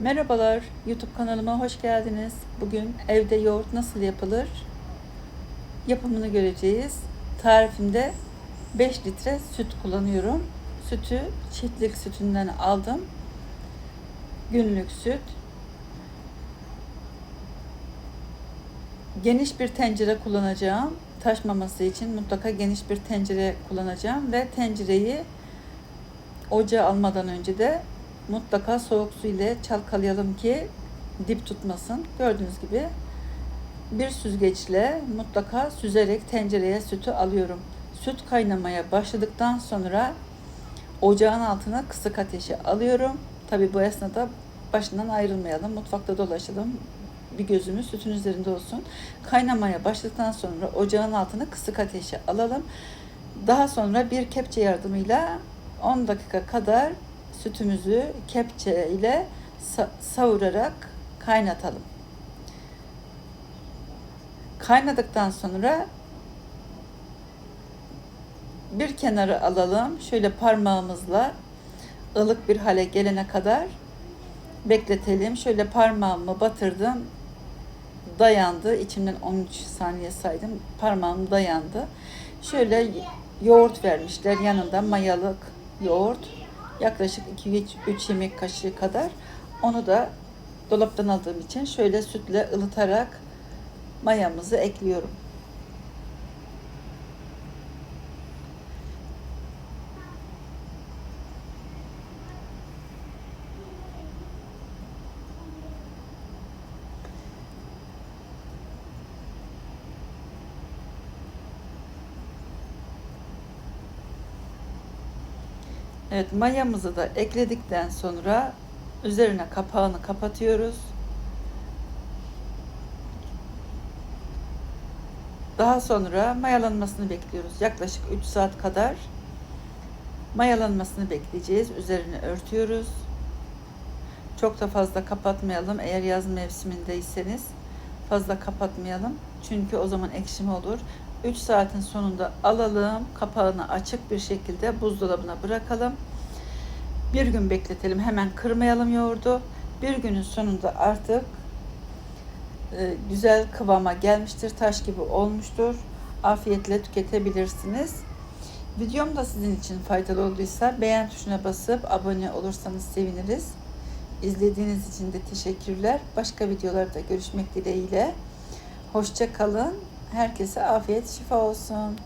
Merhabalar, YouTube kanalıma hoş geldiniz. Bugün evde yoğurt nasıl yapılır? Yapımını göreceğiz. Tarifimde 5 litre süt kullanıyorum. Sütü çiftlik sütünden aldım. Günlük süt. Geniş bir tencere kullanacağım. Taşmaması için mutlaka geniş bir tencere kullanacağım ve tencereyi ocağa almadan önce de mutlaka soğuk su ile çalkalayalım ki dip tutmasın. Gördüğünüz gibi bir süzgeçle mutlaka süzerek tencereye sütü alıyorum. Süt kaynamaya başladıktan sonra ocağın altına kısık ateşe alıyorum. Tabi bu esnada başından ayrılmayalım. Mutfakta dolaşalım. Bir gözümüz sütün üzerinde olsun. Kaynamaya başladıktan sonra ocağın altına kısık ateşe alalım. Daha sonra bir kepçe yardımıyla 10 dakika kadar sütümüzü kepçe ile savurarak kaynatalım. Kaynadıktan sonra bir kenara alalım. Şöyle parmağımızla ılık bir hale gelene kadar bekletelim. Şöyle parmağımı batırdım. Dayandı. İçimden 13 saniye saydım. Parmağım dayandı. Şöyle yoğurt vermişler yanında mayalık yoğurt yaklaşık 2-3 yemek kaşığı kadar. Onu da dolaptan aldığım için şöyle sütle ılıtarak mayamızı ekliyorum. Evet mayamızı da ekledikten sonra üzerine kapağını kapatıyoruz. Daha sonra mayalanmasını bekliyoruz. Yaklaşık 3 saat kadar mayalanmasını bekleyeceğiz. Üzerine örtüyoruz. Çok da fazla kapatmayalım. Eğer yaz mevsimindeyseniz fazla kapatmayalım. Çünkü o zaman ekşime olur. 3 saatin sonunda alalım. Kapağını açık bir şekilde buzdolabına bırakalım. Bir gün bekletelim. Hemen kırmayalım yoğurdu. Bir günün sonunda artık e, güzel kıvama gelmiştir. Taş gibi olmuştur. Afiyetle tüketebilirsiniz. Videom da sizin için faydalı olduysa beğen tuşuna basıp abone olursanız seviniriz. İzlediğiniz için de teşekkürler. Başka videolarda görüşmek dileğiyle. Hoşça kalın. Herkese afiyet şifa olsun.